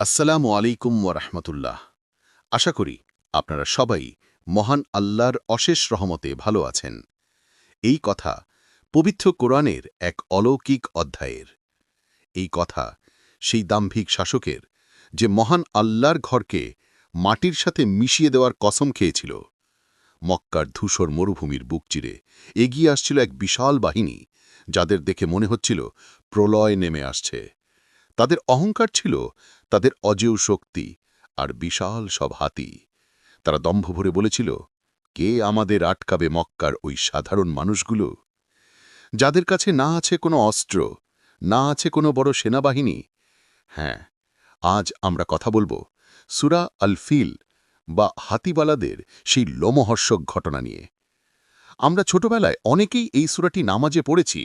আসসালামু আলাইকুম ওরহমতুল্লাহ আশা করি আপনারা সবাই মহান আল্লাহর অশেষ রহমতে ভালো আছেন। এই কথা পবিত্র কোরআনের এক অলৌকিক অধ্যায়ের। এই কথা সেই দাম্ভিক শাসকের যে মহান আল্লাহর ঘরকে মাটির সাথে মিশিয়ে দেওয়ার কসম খেয়েছিল, মক্কার ধূসর মরুভূমির বুক চিরে এগিয়ে আসছিল এক বিশাল বাহিনী, যাদের দেখে মনে হচ্ছিল প্রলয় নেমে আসছে। তাদের অহংকার ছিল তাদের অজেয় শক্তি আর বিশাল সব হাতি। তারা দম্ভ ভরে বলেছিল, কে আমাদের আটকাবে মক্কার ওই সাধারণ মানুষগুলো? যাদের কাছে না আছে কোনো অস্ত্র, না আছে কোনো বড় সেনাবাহিনী হ্যাঁ আজ আমরা কথা বলব সুরা আল ফিল বা হাতিবালাদের সেই লোমহর্ষক ঘটনা নিয়ে। আমরা ছোটবেলায় অনেকেই এই সুরাটি নামাজে পড়েছি,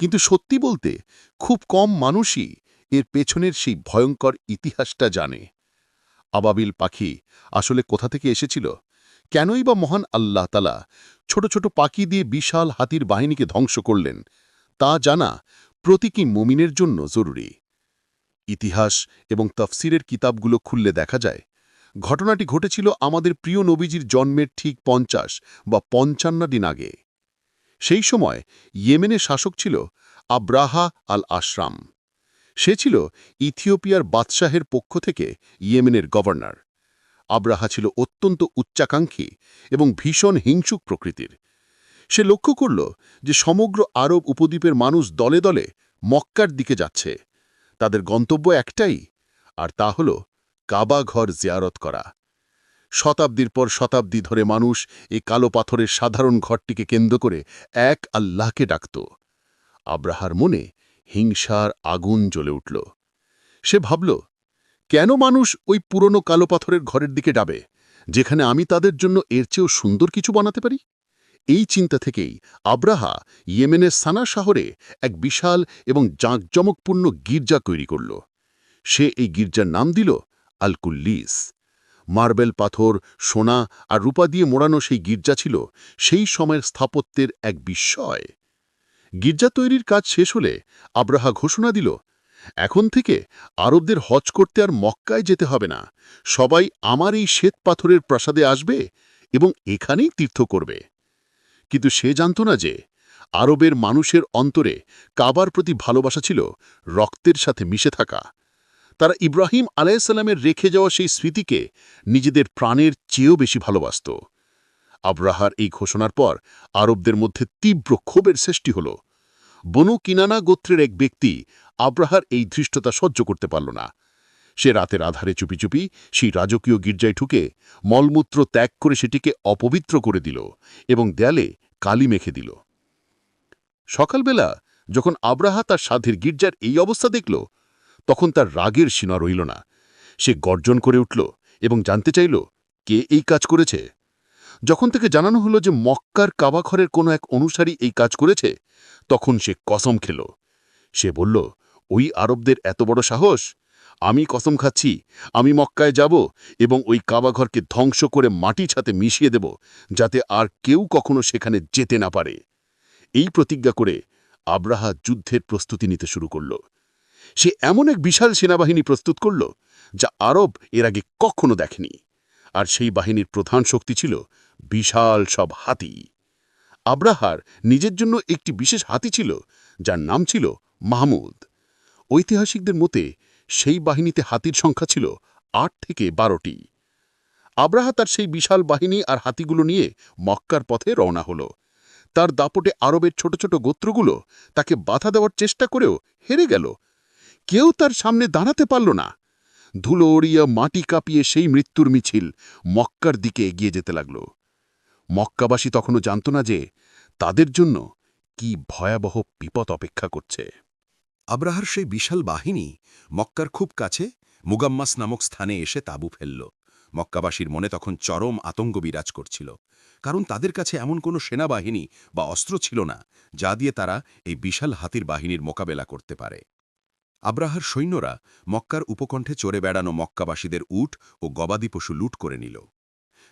কিন্তু সত্যি বলতে খুব কম মানুষই এর পেছনের সেই ভয়ঙ্কর ইতিহাসটা জানে। আবাবিল পাখি আসলে কোথা থেকে এসেছিল? কেনই বা মহান আল্লাহ তালা ছোট ছোট পাখি দিয়ে বিশাল হাতির বাহিনীকে ধ্বংস করলেন, তা জানা প্রতীকী মুমিনের জন্য জরুরি। ইতিহাস এবং তফসিরের কিতাবগুলো খুললে দেখা যায়, ঘটনাটি ঘটেছিল আমাদের প্রিয় নবীজির জন্মের ঠিক পঞ্চাশ বা পঞ্চান্ন দিন আগে। সেই সময় ইয়েমেনের শাসক ছিল আব্রাহা আল আশরাম সে ছিল ইথিওপিয়ার বাদশাহের পক্ষ থেকে ইয়েমেনের গভর্নর। আব্রাহা ছিল অত্যন্ত উচ্চাকাঙ্ক্ষী এবং ভীষণ হিংসুক প্রকৃতির। সে লক্ষ্য করল যে সমগ্র আরব উপদ্বীপের মানুষ দলে দলে মক্কার দিকে যাচ্ছে। তাদের গন্তব্য একটাই, আর তা হল কাবা ঘর জিয়ারত করা। শতাব্দীর পর শতাব্দী ধরে মানুষ এই কালো পাথরের সাধারণ ঘরটিকে কেন্দ্র করে এক আল্লাহকে ডাকত। আব্রাহার মনে হিংসার আগুন জ্বলে উঠল। সে ভাবল, কেন মানুষ ওই পুরনো কালো পাথরের ঘরের দিকে ডাবে, যেখানে আমি তাদের জন্য এর চেয়েও সুন্দর কিছু বানাতে পারি? এই চিন্তা থেকেই আব্রাহা ইয়েমেনের সানা শহরে এক বিশাল এবং জাঁকজমকপূর্ণ গির্জা তৈরি করল। সে এই গির্জার নাম দিল আলকুল্লিস। মার্বেল পাথর, সোনা আর রূপা দিয়ে মোড়ানো সেই গির্জা ছিল সেই সময়ের স্থাপত্যের এক বিস্ময়। গির্জা তৈরির কাজ শেষ হলে আব্রাহা ঘোষণা দিল, এখন থেকে আরবদের হজ করতে আর মক্কায় যেতে হবে না। সবাই আমার এই শ্বেত পাথরের প্রাসাদে আসবে এবং এখানেই তীর্থ করবে। কিন্তু সে জানত না যে আরবের মানুষের অন্তরে কাবার প্রতি ভালোবাসা ছিল রক্তের সাথে মিশে থাকা। তারা ইব্রাহিম আলাইসাল্লামের রেখে যাওয়া সেই স্মৃতিকে নিজেদের প্রাণের চেয়েও বেশি ভালোবাসত। আব্রাহার এই ঘোষণার পর আরবদের মধ্যে তীব্র ক্ষোভের সৃষ্টি হল। বনু কিনানা গোত্রের এক ব্যক্তি আব্রাহার এই ধৃষ্টতা সহ্য করতে পারল না। সে রাতের আধারে চুপি চুপি সেই রাজকীয় গির্জায় ঢুকে মলমূত্র ত্যাগ করে সেটিকে অপবিত্র করে দিল এবং দেয়ালে কালি মেখে দিল। সকালবেলা যখন আব্রাহা তার সাধের গির্জার এই অবস্থা দেখল, তখন তার রাগের সীমা রইল না। সে গর্জন করে উঠল এবং জানতে চাইল, কে এই কাজ করেছে? যখন থেকে জানানো হলো যে মক্কার কাবাঘরের কোনো এক অনুসারী এই কাজ করেছে, তখন সে কসম খেল। সে বলল, ওই আরবদের এত বড় সাহস? আমি কসম খাচ্ছি, আমি মক্কায় যাব এবং ওই কাবাঘরকে ধ্বংস করে মাটি ছাতে মিশিয়ে দেব, যাতে আর কেউ কখনো সেখানে যেতে না পারে। এই প্রতিজ্ঞা করে আব্রাহা যুদ্ধের প্রস্তুতি নিতে শুরু করল। সে এমন এক বিশাল সেনাবাহিনী প্রস্তুত করল, যা আরব এর আগে কখনো দেখেনি। আর সেই বাহিনীর প্রধান শক্তি ছিল বিশাল সব হাতি। আব্রাহার নিজের জন্য একটি বিশেষ হাতি ছিল, যার নাম ছিল মাহমুদ। ঐতিহাসিকদের মতে, সেই বাহিনীতে হাতির সংখ্যা ছিল আট থেকে বারোটি। আব্রাহা তার সেই বিশাল বাহিনী আর হাতিগুলো নিয়ে মক্কার পথে রওনা হল। তার দাপটে আরবের ছোট ছোট গোত্রগুলো তাকে বাধা দেওয়ার চেষ্টা করেও হেরে গেল। কেউ তার সামনে দাঁড়াতে পারল না। ধুলো ওড়িয়া মাটি কাঁপিয়ে সেই মৃত্যুর মিছিল মক্কার দিকে এগিয়ে যেতে লাগল। মক্কাবাসী তখনও জানত না যে তাদের জন্য কি ভয়াবহ বিপদ অপেক্ষা করছে। আব্রাহার সেই বিশাল বাহিনী মক্কার খুব কাছে মুগাম্মাস নামক স্থানে এসে তাঁবু ফেলল। মক্কাবাসীর মনে তখন চরম আতঙ্ক বিরাজ করছিল, কারণ তাদের কাছে এমন কোনো সেনাবাহিনী বা অস্ত্র ছিল না যা দিয়ে তারা এই বিশাল হাতির বাহিনীর মোকাবেলা করতে পারে। আব্রাহার সৈন্যরা মক্কার উপকণ্ঠে চড়ে বেড়ানো মক্কাবাসীদের উট ও গবাদি পশু লুট করে নিল।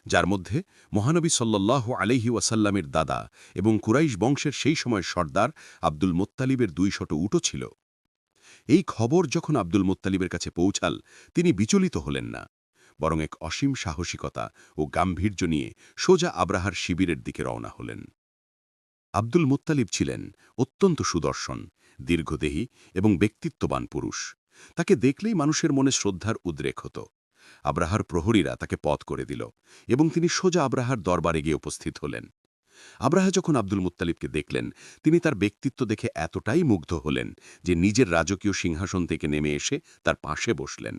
যার মধ্যে মহানবী সাল্লাহ আলহি ওয়াসাল্লামের দাদা এবং কুরাইশ বংশের সেই সময় সর্দার আব্দুল মোত্তালিবের দুই শত উটো ছিল। এই খবর যখন আব্দুল মোত্তালিবের কাছে পৌঁছাল, তিনি বিচলিত হলেন না, বরং এক অসীম সাহসিকতা ও গাম্ভীর্য নিয়ে সোজা আব্রাহার শিবিরের দিকে রওনা হলেন। আব্দুল মোত্তালিব ছিলেন অত্যন্ত সুদর্শন, দীর্ঘদেহী এবং ব্যক্তিত্ববান পুরুষ। তাকে দেখলেই মানুষের মনে শ্রদ্ধার উদ্রেক হতো। আব্রাহার প্রহরীরা তাকে পথ করে দিল এবং তিনি সোজা আব্রাহার দরবারে গিয়ে উপস্থিত হলেন। আব্রাহা যখন আব্দুল মুত্তালিবকে দেখলেন, তিনি তার ব্যক্তিত্ব দেখে এতটাই মুগ্ধ হলেন যে নিজের রাজকীয় সিংহাসন থেকে নেমে এসে তার পাশে বসলেন।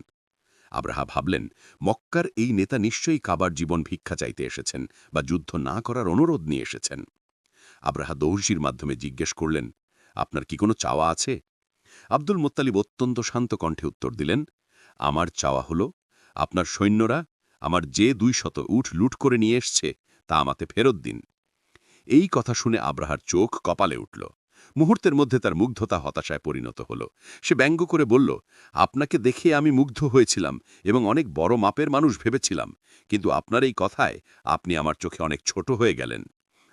আব্রাহা ভাবলেন, মক্কার এই নেতা নিশ্চয়ই কাবার জীবন ভিক্ষা চাইতে এসেছেন বা যুদ্ধ না করার অনুরোধ নিয়ে এসেছেন। আব্রাহা দৌড়শির মাধ্যমে জিজ্ঞেস করলেন, আপনার কি কোনো চাওয়া আছে? আব্দুল মোত্তালিব অত্যন্ত শান্ত কণ্ঠে উত্তর দিলেন, আমার চাওয়া হল আপনার সৈন্যরা আমার যে দুই শত উঠ লুট করে নিয়ে এসছে তা আমাতে ফেরত দিন। এই কথা শুনে আব্রাহার চোখ কপালে উঠল। মুহূর্তের মধ্যে তার মুগ্ধতা হতাশায় পরিণত হল। সে ব্যঙ্গ করে বলল, আপনাকে দেখে আমি মুগ্ধ হয়েছিলাম এবং অনেক বড় মাপের মানুষ ভেবেছিলাম, কিন্তু আপনার এই কথায় আপনি আমার চোখে অনেক ছোট হয়ে গেলেন।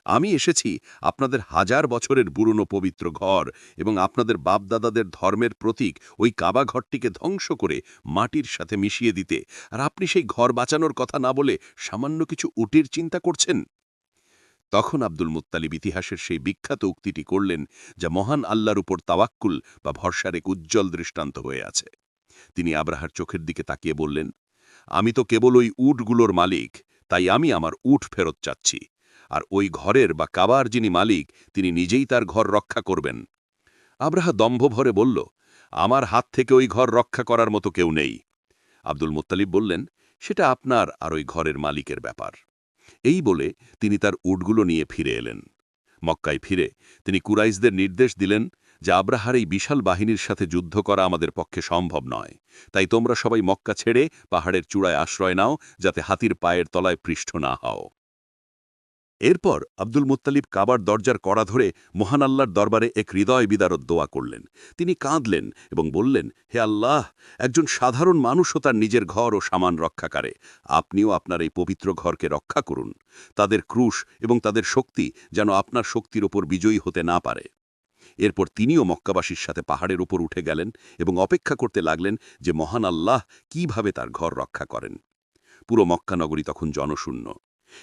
আমি এসেছি আপনাদের হাজার বছরের পুরনো পবিত্র ঘর এবং আপনাদের বাপদাদাদের ধর্মের প্রতীক ওই কাবা ঘরটিকে ধ্বংস করে মাটির সাথে মিশিয়ে দিতে। আর আপনি সেই ঘর বাঁচানোর কথা না বলে সামান্য কিছু উটির চিন্তা করছেন? তখন আব্দুল মুত্তালিব ইতিহাসের সেই বিখ্যাত উক্তিটি করলেন, যা মহান আল্লাহর উপর তাওয়াক্কুল বা ভরসার এক উজ্জ্বল দৃষ্টান্ত হয়ে আছে। তিনি আব্রাহার চোখের দিকে তাকিয়ে বললেন, আমি তো কেবল ওই উটগুলোর মালিক, তাই আমি আমার উট ফেরত চাচ্ছি। আর ওই ঘরের বা কাবার যিনি মালিক, তিনি নিজেই তার ঘর রক্ষা করবেন। আব্রাহা দম্ভ ভরে বলল, আমার হাত থেকে ওই ঘর রক্ষা করার মতো কেউ নেই। আব্দুল মুত্তালিব বললেন, সেটা আপনার আর ওই ঘরের মালিকের ব্যাপার। এই বলে তিনি তার উটগুলো নিয়ে ফিরে এলেন। মক্কায় ফিরে তিনি কুরাইশদের নির্দেশ দিলেন যে আব্রাহার এই বিশাল বাহিনীর সাথে যুদ্ধ করা আমাদের পক্ষে সম্ভব নয়। তাই তোমরা সবাই মক্কা ছেড়ে পাহাড়ের চূড়ায় আশ্রয় নাও, যাতে হাতির পায়ের তলায় পৃষ্ঠ না হও। এরপর আব্দুল মুত্তালিব কাবার দরজার কড়া ধরে মহান আল্লাহর দরবারে এক হৃদয় বিদারত দোয়া করলেন। তিনি কাঁদলেন এবং বললেন, হে আল্লাহ, একজন সাধারণ মানুষও তার নিজের ঘর ও সামান রক্ষা করে। আপনিও আপনার এই পবিত্র ঘরকে রক্ষা করুন। তাদের ক্রুশ এবং তাদের শক্তি যেন আপনার শক্তির ওপর বিজয়ী হতে না পারে। এরপর তিনিও মক্কাবাসীর সাথে পাহাড়ের ওপর উঠে গেলেন এবং অপেক্ষা করতে লাগলেন যে মহান আল্লাহ কীভাবে তার ঘর রক্ষা করেন। পুরো মক্কানগরী তখন জনশূন্য।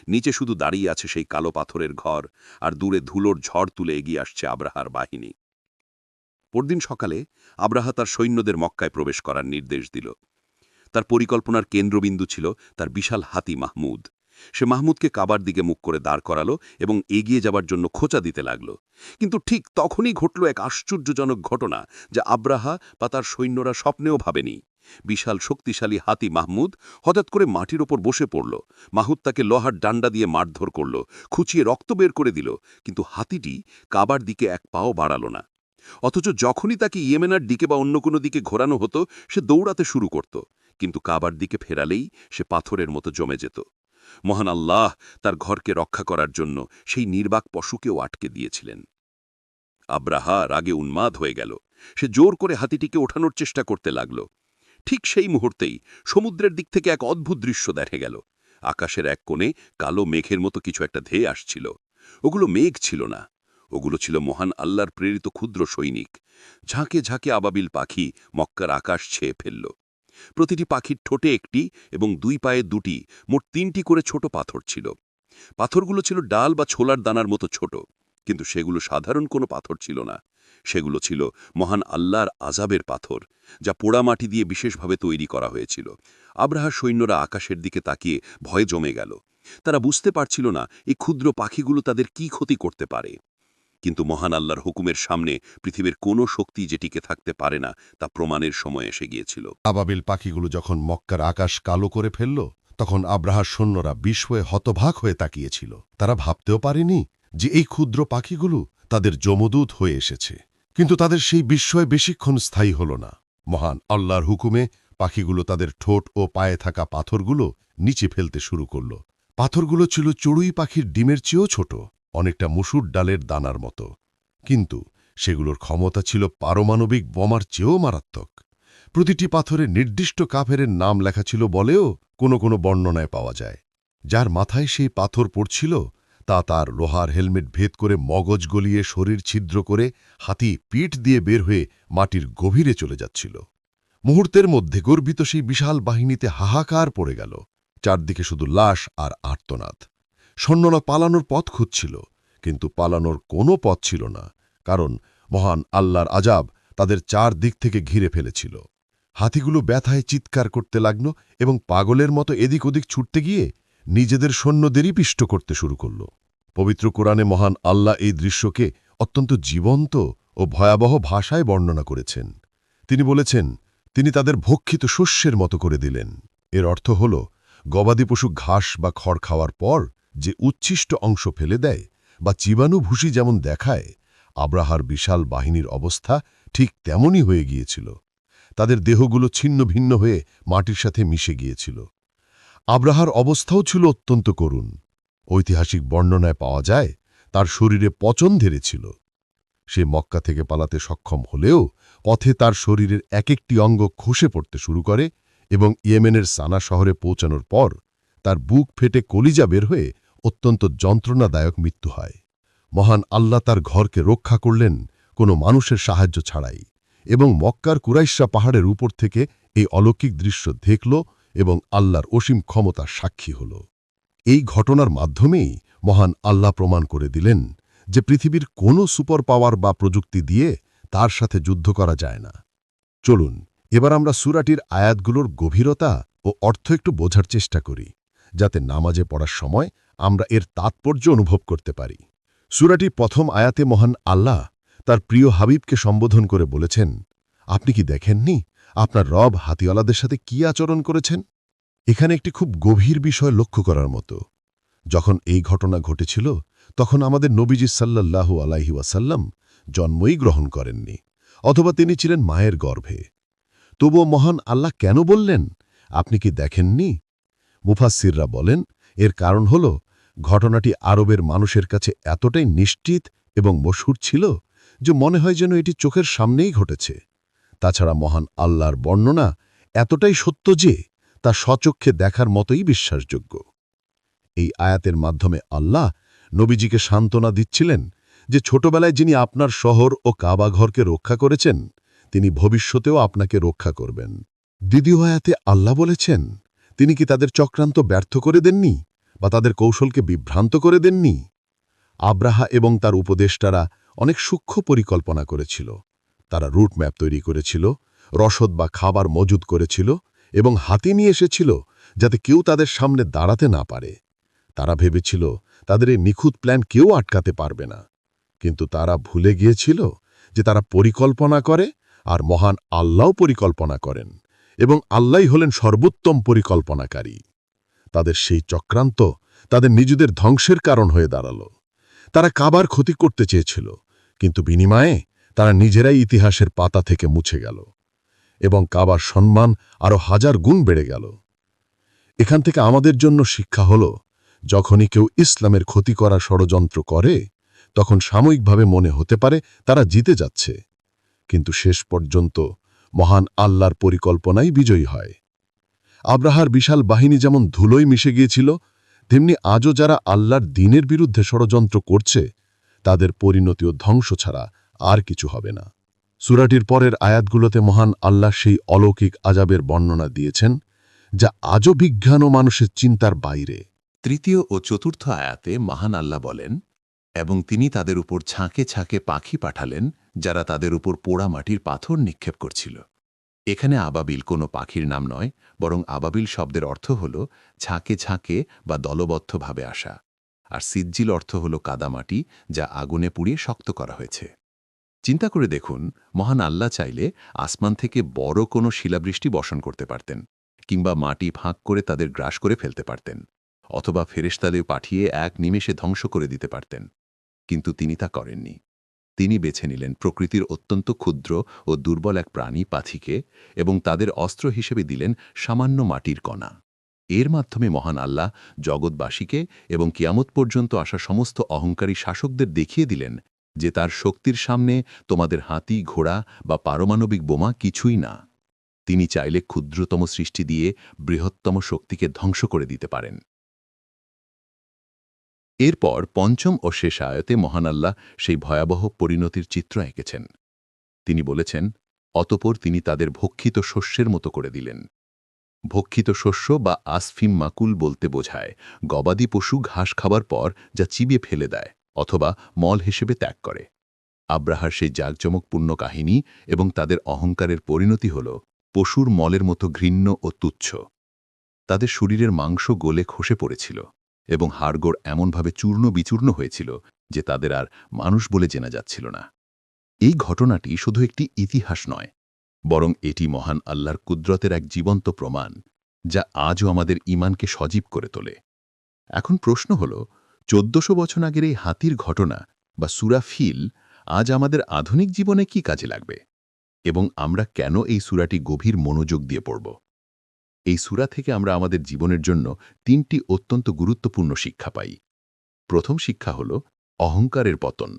নিচে শুধু দাঁড়িয়ে আছে সেই কালো পাথরের ঘর, আর দূরে ধুলোর ঝড় তুলে এগিয়ে আসছে আব্রাহার বাহিনী। পরদিন সকালে আব্রাহা তার সৈন্যদের মক্কায় প্রবেশ করার নির্দেশ দিল। তার পরিকল্পনার কেন্দ্রবিন্দু ছিল তার বিশাল হাতি মাহমুদ। সে মাহমুদকে কাবার দিকে মুখ করে দাঁড় করালো এবং এগিয়ে যাবার জন্য খোঁচা দিতে লাগল। কিন্তু ঠিক তখনই ঘটল এক আশ্চর্যজনক ঘটনা যা আব্রাহা বা তার সৈন্যরা স্বপ্নেও ভাবেনি। বিশাল শক্তিশালী হাতি মাহমুদ হঠাৎ করে মাটির ওপর বসে পড়ল। মাহুদ তাকে লোহার ডান্ডা দিয়ে মারধর করল, খুঁচিয়ে রক্ত বের করে দিল, কিন্তু হাতিটি কাবার দিকে এক পাও বাড়াল না। অথচ যখনই তাকে ইয়েমেনার দিকে বা অন্য কোনো দিকে ঘোরানো হতো, সে দৌড়াতে শুরু করত, কিন্তু কাবার দিকে ফেরালেই সে পাথরের মতো জমে যেত। মহান আল্লাহ তার ঘরকে রক্ষা করার জন্য সেই নির্বাক পশুকেও আটকে দিয়েছিলেন। আব্রাহা রাগে উন্মাদ হয়ে গেল। সে জোর করে হাতিটিকে ওঠানোর চেষ্টা করতে লাগল। ঠিক সেই মুহূর্তেই সমুদ্রের দিক থেকে এক অদ্ভুত দৃশ্য দেখা গেল। আকাশের এক কোণে কালো মেঘের মতো কিছু একটা ধেয়ে আসছিল। ওগুলো মেঘ ছিল না। ওগুলো ছিল মহান আল্লাহর প্রেরিত ক্ষুদ্র সৈনিক। ঝাঁকে ঝাঁকে আবাবিল পাখি মক্কার আকাশ ছেয়ে ফেলল। প্রতিটি পাখির ঠোঁটে একটি এবং দুই পায়ে দুটি, মোট তিনটি করে ছোট পাথর ছিল। পাথরগুলো ছিল ডাল বা ছোলার দানার মতো ছোট, কিন্তু সেগুলো সাধারণ কোনো পাথর ছিল না। সেগুলো ছিল মহান আল্লাহর আজাবের পাথর, যা পোড়ামাটি দিয়ে বিশেষভাবে তৈরি করা হয়েছিল। আব্রাহার সৈন্যরা আকাশের দিকে তাকিয়ে ভয়ে জমে গেল। তারা বুঝতে পারছিল না, এই ক্ষুদ্র পাখিগুলো তাদের কি ক্ষতি করতে পারে। কিন্তু মহান আল্লাহর হুকুমের সামনে পৃথিবীর কোনো শক্তি যেটিকে থাকতে পারে না, তা প্রমাণের সময় এসে গিয়েছিল। আবাবিল পাখিগুলো যখন মক্কার আকাশ কালো করে ফেলল, তখন আব্রাহার সৈন্যরা বিস্ময়ে হতভাগ হয়ে তাকিয়েছিল। তারা ভাবতেও পারেনি যে এই ক্ষুদ্র পাখিগুলো তাদের যমদূত হয়ে এসেছে। কিন্তু তাদের সেই বিস্ময় বেশিক্ষণ স্থায়ী হল না। মহান আল্লাহর হুকুমে পাখিগুলো তাদের ঠোঁট ও পায়ে থাকা পাথরগুলো নিচে ফেলতে শুরু করল। পাথরগুলো ছিল চড়ুই পাখির ডিমের চেয়েও ছোট। অনেকটা মুসুর ডালের দানার মতো। কিন্তু সেগুলোর ক্ষমতা ছিল পারমাণবিক বোমার চেয়েও মারাত্মক। প্রতিটি পাথরে নির্দিষ্ট কাফেরের নাম লেখা ছিল বলেও কোনো কোনো বর্ণনায় পাওয়া যায়। যার মাথায় সেই পাথর পড়ছিল, তা তার লোহার হেলমেট ভেদ করে মগজ গলিয়ে শরীর ছিদ্র করে হাতি পিঠ দিয়ে বের হয়ে মাটির গভীরে চলে যাচ্ছিল। মুহূর্তের মধ্যে গর্বিত সেই বিশাল বাহিনীতে হাহাকার পড়ে গেল। চারদিকে শুধু লাশ আর আর্তনাদ। সৈন্যরা পালানোর পথ খুঁজছিল, কিন্তু পালানোর কোনো পথ ছিল না, কারণ মহান আল্লাহর আজাব তাদের চার দিক থেকে ঘিরে ফেলেছিল। হাতিগুলো ব্যথায় চিৎকার করতে লাগল এবং পাগলের মতো এদিক ওদিক ছুটতে গিয়ে নিজেদের সৈন্যদেরই পিষ্ট করতে শুরু করল। পবিত্র কোরআনে মহান আল্লাহ এই দৃশ্যকে অত্যন্ত জীবন্ত ও ভয়াবহ ভাষায় বর্ণনা করেছেন। তিনি বলেছেন, তিনি তাদের ভক্ষিত শস্যের মতো করে দিলেন। এর অর্থ হল গবাদি পশু ঘাস বা খড় খাওয়ার পর যে উচ্ছিষ্ট অংশ ফেলে দেয় বা জীবাণু ভুসি যেমন দেখায়, আব্রাহার বিশাল বাহিনীর অবস্থা ঠিক তেমনই হয়ে গিয়েছিল। তাদের দেহগুলো ছিন্ন ভিন্ন হয়ে মাটির সাথে মিশে গিয়েছিল। আব্রাহার অবস্থাও ছিল অত্যন্ত করুণ। ঐতিহাসিক বর্ণনায় পাওয়া যায়, তার শরীরে পচন ধেরেছিল সে মক্কা থেকে পালাতে সক্ষম হলেও পথে তার শরীরের এক একটি অঙ্গ খসে পড়তে শুরু করে এবং ইয়েমেনের সানা শহরে পৌঁছানোর পর তার বুক ফেটে কলিজা বের হয়ে অত্যন্ত যন্ত্রণাদায়ক মৃত্যু হয়। মহান আল্লাহ তার ঘরকে রক্ষা করলেন কোনো মানুষের সাহায্য ছাড়াই এবং মক্কার কুরাইশা পাহাড়ের উপর থেকে এই অলৌকিক দৃশ্য দেখল এবং আল্লাহর অসীম ক্ষমতার সাক্ষী হল। এই ঘটনার মাধ্যমেই মহান আল্লাহ প্রমাণ করে দিলেন যে পৃথিবীর কোনো সুপার পাওয়ার বা প্রযুক্তি দিয়ে তার সাথে যুদ্ধ করা যায় না। চলুন, এবার আমরা সুরাটির আয়াতগুলোর গভীরতা ও অর্থ একটু বোঝার চেষ্টা করি, যাতে নামাজে পড়ার সময় আমরা এর তাৎপর্য অনুভব করতে পারি। সুরাটি প্রথম আয়াতে মহান আল্লাহ তার প্রিয় হাবিবকে সম্বোধন করে বলেছেন, আপনি কি দেখেননি আপনার রব হাতিওয়ালাদের সাথে কি আচরণ করেছেন? এখানে একটি খুব গভীর বিষয় লক্ষ্য করার মতো। যখন এই ঘটনা ঘটেছিল, তখন আমাদের নবীজি সাল্লাল্লাহু আলাইহি ওয়াসাল্লাম জন্মই গ্রহণ করেননি, অথবা তিনি ছিলেন মায়ের গর্ভে। তবুও মহান আল্লাহ কেন বললেন, আপনি কি দেখেননি? মুফাসিররা বলেন, এর কারণ হল ঘটনাটি আরবের মানুষের কাছে এতটাই নিশ্চিত এবং মশুর ছিল যে মনে হয় যেন এটি চোখের সামনেই ঘটেছে। তাছাড়া মহান আল্লাহর বর্ণনা এতটাই সত্য যে তা স্বচক্ষে দেখার মতোই বিশ্বাসযোগ্য। এই আয়াতের মাধ্যমে আল্লাহ নবীজিকে সান্ত্বনা দিচ্ছিলেন যে ছোটবেলায় যিনি আপনার শহর ও কাবাঘরকে রক্ষা করেছেন, তিনি ভবিষ্যতেও আপনাকে রক্ষা করবেন। দ্বিতীয় আয়াতে আল্লাহ বলেছেন, তিনি কি তাদের চক্রান্ত ব্যর্থ করে দেননি? বা তাদের কৌশলকে বিভ্রান্ত করে দেননি? আব্রাহা এবং তার উপদেষ্টারা অনেক সূক্ষ্ম পরিকল্পনা করেছিল। তারা রুট ম্যাপ তৈরি করেছিল, রসদ বা খাবার মজুদ করেছিল এবং হাতি নিয়ে এসেছিল যাতে কেউ তাদের সামনে দাঁড়াতে না পারে। তারা ভেবেছিল তাদের এই নিখুঁত প্ল্যান কেউ আটকাতে পারবে না। কিন্তু তারা ভুলে গিয়েছিল যে তারা পরিকল্পনা করে আর মহান আল্লাহ পরিকল্পনা করেন এবং আল্লাহই হলেন সর্বোত্তম পরিকল্পনাকারী। তাদের সেই চক্রান্ত তাদের নিজেদের ধ্বংসের কারণ হয়ে দাঁড়াল। তারা কাবার ক্ষতি করতে চেয়েছিল, কিন্তু বিনিময়ে তারা নিজেরাই ইতিহাসের পাতা থেকে মুছে গেল এবং কাবার সম্মান আরও হাজার গুণ বেড়ে গেল। এখান থেকে আমাদের জন্য শিক্ষা হল, যখনই কেউ ইসলামের ক্ষতি করা ষড়যন্ত্র করে, তখন সাময়িকভাবে মনে হতে পারে তারা জিতে যাচ্ছে। কিন্তু শেষ পর্যন্ত মহান আল্লাহর পরিকল্পনাই বিজয়ী হয়। আব্রাহার বিশাল বাহিনী যেমন ধুলোয় মিশে গিয়েছিল, তেমনি আজও যারা আল্লাহর দিনের বিরুদ্ধে ষড়যন্ত্র করছে, তাদের পরিণতি ও ধ্বংস ছাড়া আর কিছু হবে না। সুরাটির পরের আয়াতগুলোতে মহান আল্লাহ সেই অলৌকিক আজাবের বর্ণনা দিয়েছেন, যা আজও বিজ্ঞান ও মানুষের চিন্তার বাইরে। তৃতীয় ও চতুর্থ আয়াতে মহান আল্লাহ বলেন, এবং তিনি তাদের উপর ছাঁকে ছাঁকে পাখি পাঠালেন, যারা তাদের উপর পোড়া মাটির পাথর নিক্ষেপ করছিল। এখানে আবাবিল কোনো পাখির নাম নয়, বরং আবাবিল শব্দের অর্থ হল ঝাঁকে ঝাঁকে বা দলবদ্ধভাবে আসা। আর সিজ্জিল অর্থ হল কাদামাটি, যা আগুনে পুড়িয়ে শক্ত করা হয়েছে। চিন্তা করে দেখুন, মহান আল্লাহ চাইলে আসমান থেকে বড় কোনো শিলাবৃষ্টি বর্ষণ করতে পারতেন, কিংবা মাটি ফাঁক করে তাদের গ্রাস করে ফেলতে পারতেন, অথবা ফেরেশতাদের পাঠিয়ে এক নিমেষে ধ্বংস করে দিতে পারতেন। কিন্তু তিনি তা করেননি। তিনি বেছে নিলেন প্রকৃতির অত্যন্ত ক্ষুদ্র ও দুর্বল এক প্রাণী পাথিকে এবং তাদের অস্ত্র হিসেবে দিলেন সামান্য মাটির কণা। এর মাধ্যমে মহান আল্লাহ জগৎবাসীকে এবং কিয়ামত পর্যন্ত আসা সমস্ত অহংকারী শাসকদের দেখিয়ে দিলেন যে তার শক্তির সামনে তোমাদের হাতি, ঘোড়া বা পারমাণবিক বোমা কিছুই না। তিনি চাইলে ক্ষুদ্রতম সৃষ্টি দিয়ে বৃহত্তম শক্তিকে ধ্বংস করে দিতে পারেন। এরপর পঞ্চম ও শেষ আয়তে মহান আল্লাহ সেই ভয়াবহ পরিণতির চিত্র এঁকেছেন। তিনি বলেছেন, অতপর তিনি তাদের ভক্ষিত শস্যের মতো করে দিলেন। ভক্ষিত শস্য বা আসফিম মাকুল বলতে বোঝায়, গবাদি পশু ঘাস খাবার পর যা চিবিয়ে ফেলে দেয় অথবা মল হিসেবে ত্যাগ করে। আব্রাহার সেই জাঁকজমকপূর্ণ কাহিনী এবং তাদের অহংকারের পরিণতি হল পশুর মলের মতো ঘৃণ্য ও তুচ্ছ। তাদের শরীরের মাংস গোলে খসে পড়েছিল। এবং হাড়গোড় এমনভাবে চূর্ণ বিচূর্ণ হয়েছিল যে তাদের আর মানুষ বলে চেনা যাচ্ছিল না। এই ঘটনাটি শুধু একটি ইতিহাস নয়, বরং এটি মহান আল্লাহর কুদরতের এক জীবন্ত প্রমাণ, যা আজও আমাদের ইমানকে সজীব করে তোলে। এখন প্রশ্ন হল, চোদ্দশো বছর আগের এই হাতির ঘটনা বা সুরা ফিল আজ আমাদের আধুনিক জীবনে কি কাজে লাগবে? এবং আমরা কেন এই সুরাটি গভীর মনোযোগ দিয়ে পড়ব? এই সুরা থেকে আমরা আমাদের জীবনের জন্য তিনটি অত্যন্ত গুরুত্বপূর্ণ শিক্ষা পাই। প্রথম শিক্ষা হল অহংকারের পতন।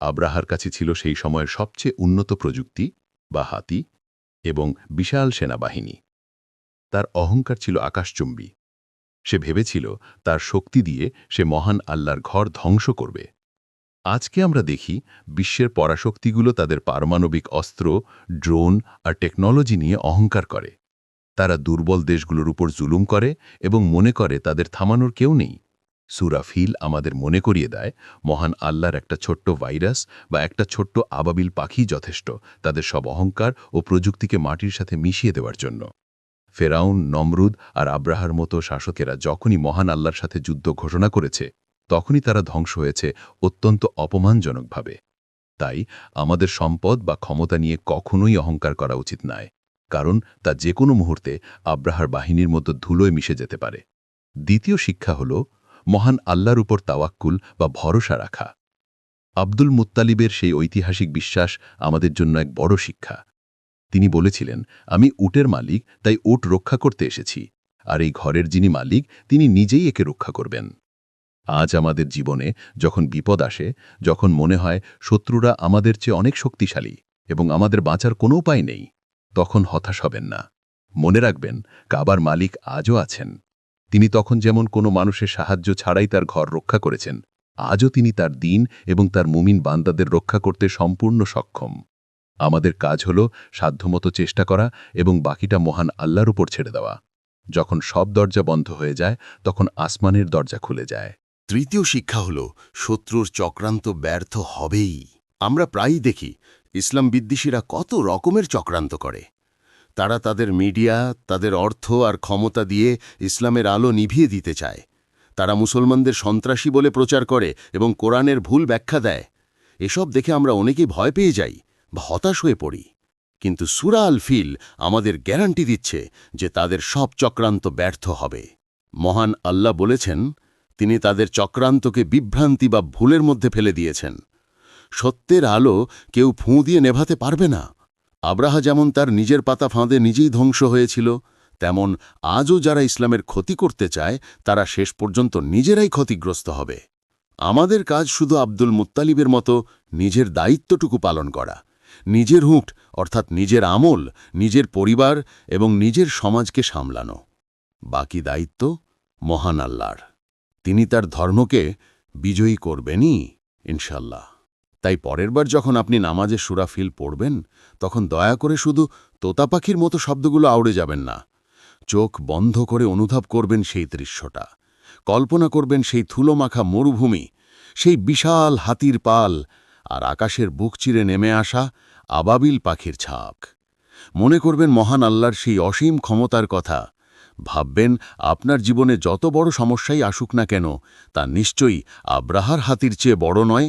আব্রাহার কাছে ছিল সেই সময়ের সবচেয়ে উন্নত প্রযুক্তি বা হাতি এবং বিশাল সেনাবাহিনী। তার অহংকার ছিল আকাশচুম্বী। সে ভেবেছিল তার শক্তি দিয়ে সে মহান আল্লাহর ঘর ধ্বংস করবে। আজকে আমরা দেখি বিশ্বের পরাশক্তিগুলো তাদের পারমাণবিক অস্ত্র, ড্রোন আর টেকনোলজি নিয়ে অহংকার করে। তারা দুর্বল দেশগুলোর উপর জুলুম করে এবং মনে করে তাদের থামানোর কেউ নেই। সুরাফিল আমাদের মনে করিয়ে দেয়, মহান আল্লাহর একটা ছোট্ট ভাইরাস বা একটা ছোট্ট আবাবিল পাখি যথেষ্ট তাদের সব অহংকার ও প্রযুক্তিকে মাটির সাথে মিশিয়ে দেওয়ার জন্য। ফেরাউন, নমরুদ আর আব্রাহার মতো শাসকেরা যখনই মহান আল্লাহর সাথে যুদ্ধ ঘোষণা করেছে, তখনই তারা ধ্বংস হয়েছে অত্যন্ত অপমানজনকভাবে। তাই আমাদের সম্পদ বা ক্ষমতা নিয়ে কখনোই অহংকার করা উচিত নয়। কারণ তা যে কোনো মুহূর্তে আব্রাহার বাহিনীর মতো ধুলোয় মিশে যেতে পারে। দ্বিতীয় শিক্ষা হল মহান আল্লাহর উপর তাওয়াক্কুল বা ভরসা রাখা। আব্দুল মুত্তালিবের সেই ঐতিহাসিক বিশ্বাস আমাদের জন্য এক বড় শিক্ষা। তিনি বলেছিলেন, আমি উটের মালিক, তাই উট রক্ষা করতে এসেছি। আর এই ঘরের যিনি মালিক, তিনি নিজেই একে রক্ষা করবেন। আজ আমাদের জীবনে যখন বিপদ আসে, যখন মনে হয় শত্রুরা আমাদের চেয়ে অনেক শক্তিশালী এবং আমাদের বাঁচার কোনো উপায় নেই তখন হতাশ হবেন না। মনে রাখবেন, কাবার মালিক আজও আছেন। তিনি তখন যেমন কোনো মানুষের সাহায্য ছাড়াই তার ঘর রক্ষা করেছেন, আজও তিনি তার দিন এবং তার মুমিন বান্দাদের রক্ষা করতে সম্পূর্ণ সক্ষম। আমাদের কাজ হল সাধ্যমতো চেষ্টা করা এবং বাকিটা মহান আল্লাহর উপর ছেড়ে দেওয়া। যখন সব দরজা বন্ধ হয়ে যায়, তখন আসমানের দরজা খুলে যায়। তৃতীয় শিক্ষা হল, শত্রুর চক্রান্ত ব্যর্থ হবেই। আমরা প্রায়ই দেখি ইসলাম বিদ্বেষীরা কত রকমের চক্রান্ত করে। তারা তাদের মিডিয়া, তাদের অর্থ আর ক্ষমতা দিয়ে ইসলামের আলো নিভিয়ে দিতে চায়। তারা মুসলমানদের সন্ত্রাসী বলে প্রচার করে এবং কোরআনের ভুল ব্যাখ্যা দেয়। এসব দেখে আমরা অনেকেই ভয় পেয়ে যাই বা হতাশ হয়ে পড়ি। কিন্তু সুরা আল ফিল আমাদের গ্যারান্টি দিচ্ছে যে তাদের সব চক্রান্ত ব্যর্থ হবে। মহান আল্লাহ বলেছেন, তিনি তাদের চক্রান্তকে বিভ্রান্তি বা ভুলের মধ্যে ফেলে দিয়েছেন। সত্যের আলো কেউ ফুঁ দিয়ে নেভাতে পারবে না। আব্রাহা যেমন তার নিজের পাতা ফাঁদে নিজেই ধ্বংস হয়েছিল, তেমন আজও যারা ইসলামের ক্ষতি করতে চায়, তারা শেষ পর্যন্ত নিজেরাই ক্ষতিগ্রস্ত হবে। আমাদের কাজ শুধু আব্দুল মুত্তালিবের মতো নিজের দায়িত্বটুকু পালন করা। নিজের হুঁট অর্থাৎ নিজের আমল, নিজের পরিবার এবং নিজের সমাজকে সামলানো। বাকি দায়িত্ব মহান আল্লাহর। তিনি তার ধর্মকে বিজয়ী করবেনই, ইনশাল্লাহ। তাই পরের বার যখন আপনি নামাজে সুরাফিল পড়বেন, তখন দয়া করে শুধু তোতা পাখির মতো শব্দগুলো আউড়ে যাবেন না। চোখ বন্ধ করে অনুধাব করবেন সেই দৃশ্যটা। কল্পনা করবেন সেই থুলোমাখা মরুভূমি, সেই বিশাল হাতির পাল আর আকাশের বুক চিরে নেমে আসা আবাবিল পাখির ছাক মনে করবেন মহান আল্লাহর সেই অসীম ক্ষমতার কথা। ভাববেন আপনার জীবনে যত বড় সমস্যাই আসুক না কেন, তা নিশ্চয়ই আব্রাহার হাতির চেয়ে বড় নয়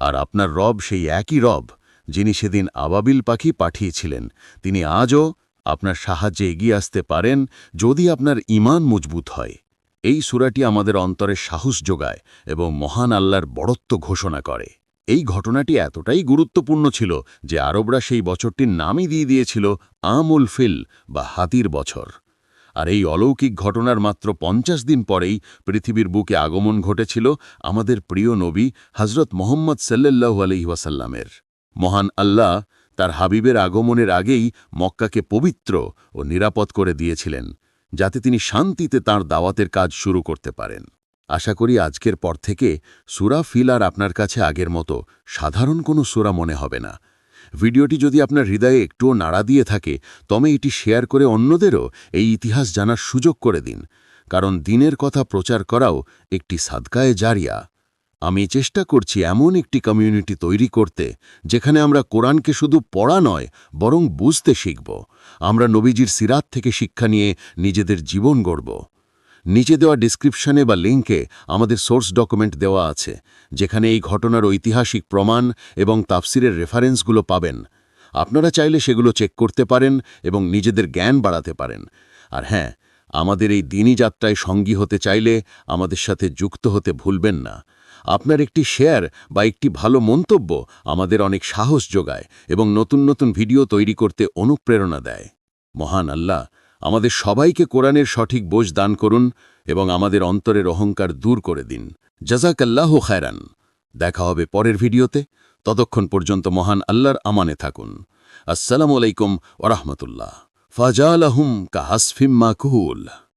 আর আপনার রব সেই একই রব, যিনি সেদিন আবাবিল পাখি পাঠিয়েছিলেন। তিনি আজও আপনার সাহায্যে এগিয়ে আসতে পারেন যদি আপনার ইমান মজবুত হয়। এই সুরাটি আমাদের অন্তরে সাহস যোগায় এবং মহান আল্লাহর বড়ত্ব ঘোষণা করে। এই ঘটনাটি এতটাই গুরুত্বপূর্ণ ছিল যে আরবরা সেই বছরটির নামই দিয়ে দিয়েছিল আমুল ফিল বা হাতির বছর। আর এই অলৌকিক ঘটনার মাত্র পঞ্চাশ দিন পরেই পৃথিবীর বুকে আগমন ঘটেছিল আমাদের প্রিয় নবী হজরত মোহাম্মদ সাল্লাল্লাহু আলহি ওয়াসাল্লামের। মহান আল্লাহ তার হাবিবের আগমনের আগেই মক্কাকে পবিত্র ও নিরাপদ করে দিয়েছিলেন, যাতে তিনি শান্তিতে তার দাওয়াতের কাজ শুরু করতে পারেন। আশা করি আজকের পর থেকে সুরা ফিল আর আপনার কাছে আগের মতো সাধারণ কোনো সুরা মনে হবে না। ভিডিওটি যদি আপনার হৃদয়ে একটুও নাড়া দিয়ে থাকে, তবে এটি শেয়ার করে অন্যদেরও এই ইতিহাস জানার সুযোগ করে দিন। কারণ দিনের কথা প্রচার করাও একটি সাদকায়ে জারিয়া। আমি চেষ্টা করছি এমন একটি কমিউনিটি তৈরি করতে, যেখানে আমরা কোরআনকে শুধু পড়া নয়, বরং বুঝতে শিখব। আমরা নবীজির সিরাত থেকে শিক্ষা নিয়ে নিজেদের জীবন গড়ব। নিচে দেওয়া ডিসক্রিপশনে বা লিঙ্কে আমাদের সোর্স ডকুমেন্ট দেওয়া আছে, যেখানে এই ঘটনার ঐতিহাসিক প্রমাণ এবং তাফসিরের রেফারেন্সগুলো পাবেন। আপনারা চাইলে সেগুলো চেক করতে পারেন এবং নিজেদের জ্ঞান বাড়াতে পারেন। আর হ্যাঁ আমাদের এই দিনই যাত্রায় সঙ্গী হতে চাইলে আমাদের সাথে যুক্ত হতে ভুলবেন না। আপনার একটি শেয়ার বা একটি ভালো মন্তব্য আমাদের অনেক সাহস যোগায় এবং নতুন নতুন ভিডিও তৈরি করতে অনুপ্রেরণা দেয়। মহান আল্লাহ আমাদের সবাইকে কোরআনের সঠিক বোঝ দান করুন এবং আমাদের অন্তরের অহংকার দূর করে দিন। জাজাকাল্লাহ খায়রান। দেখা হবে পরের ভিডিওতে। ততক্ষণ পর্যন্ত মহান আল্লাহর আমানে থাকুন। আসসালামু আলাইকুম ওরহমতুল্লাহ ফাজা ফাজালাহুম কাহাসফিম মাকুল।